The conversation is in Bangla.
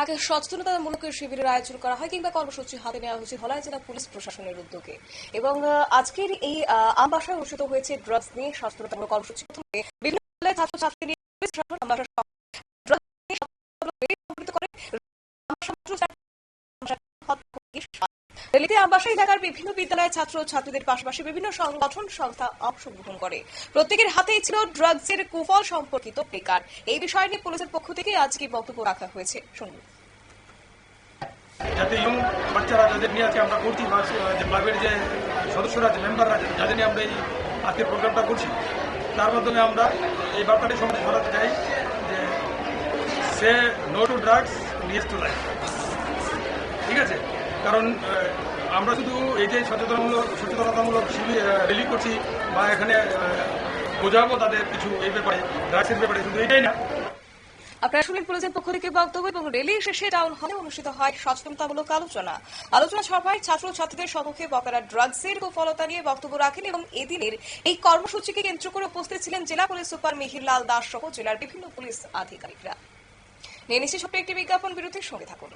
এক সচেতনতামূলক শিবিরের আয়োজন করা হয় কিংবা কর্মসূচি হাতে নেওয়া হয়েছে ধলাই জেলা পুলিশ প্রশাসনের উদ্যোগে। এবং আজকের এই আমবাসায় অনুষ্ঠিত হয়েছে ড্রাগস নিয়ে সচেতনতামূলক কর্মসূচি। প্রথমে বিভিন্ন ছাত্রছাত্রী নিয়ে আমবাসা করে র্যালিতে আমবাসা এলাকার বিভিন্ন বিদ্যালয়ের ছাত্র ছাত্রীদের পাশাপাশি বিভিন্ন সংগঠন সংস্থা অংশগ্রহণ করে। প্রত্যেকের হাতেই ছিল ড্রাগসের কুফল সম্পর্কিত বেকার এই বিষয় নিয়ে পুলিশের পক্ষ থেকে আজকে বক্তব্য রাখা হয়েছে। শুনুন। যাতে ইয়ং বাচ্চারা যাদের নিয়ে আজকে আমরা করছি বা যে ক্লাবের যে সদস্যরা আছে মেম্বাররা আছে যাদের নিয়ে আমরা এই আজকের প্রোগ্রামটা করছি, তার মাধ্যমে আমরা এই বার্তাটি সমাজে ছড়াতে চাই যে say no to drugs yes to life. ঠিক আছে? কারণ আমরা শুধু এই যে সচেতনমূলক, সচেতনতামূলক শিবির রিলি করছি বা এখানে বোঝাবো তাদের কিছু এই ব্যাপারে ড্রাগসের ব্যাপারে, শুধু এটাই না। আপনারা শুনলেন পুলিশের পক্ষ থেকে বক্তব্য এবং র্যালি শেষে টাউন হলে অনুষ্ঠিত হয় সচেতনতামূলক আলোচনা। আলোচনা সভায় ছাত্র ছাত্রীদের সম্মুখে বকারা ড্রাগসের কুফলতা নিয়ে বক্তব্য রাখেন এবং এদিনের এই কর্মসূচিকে কেন্দ্র করে উপস্থিত ছিলেন জেলা পুলিশ সুপার মিহির লাল দাস সহ জেলার বিভিন্ন পুলিশ আধিকারিকরা। নিয়ে নিচ্ছে ছোট্ট একটি বিজ্ঞাপন, বিরতির সঙ্গে থাকুন।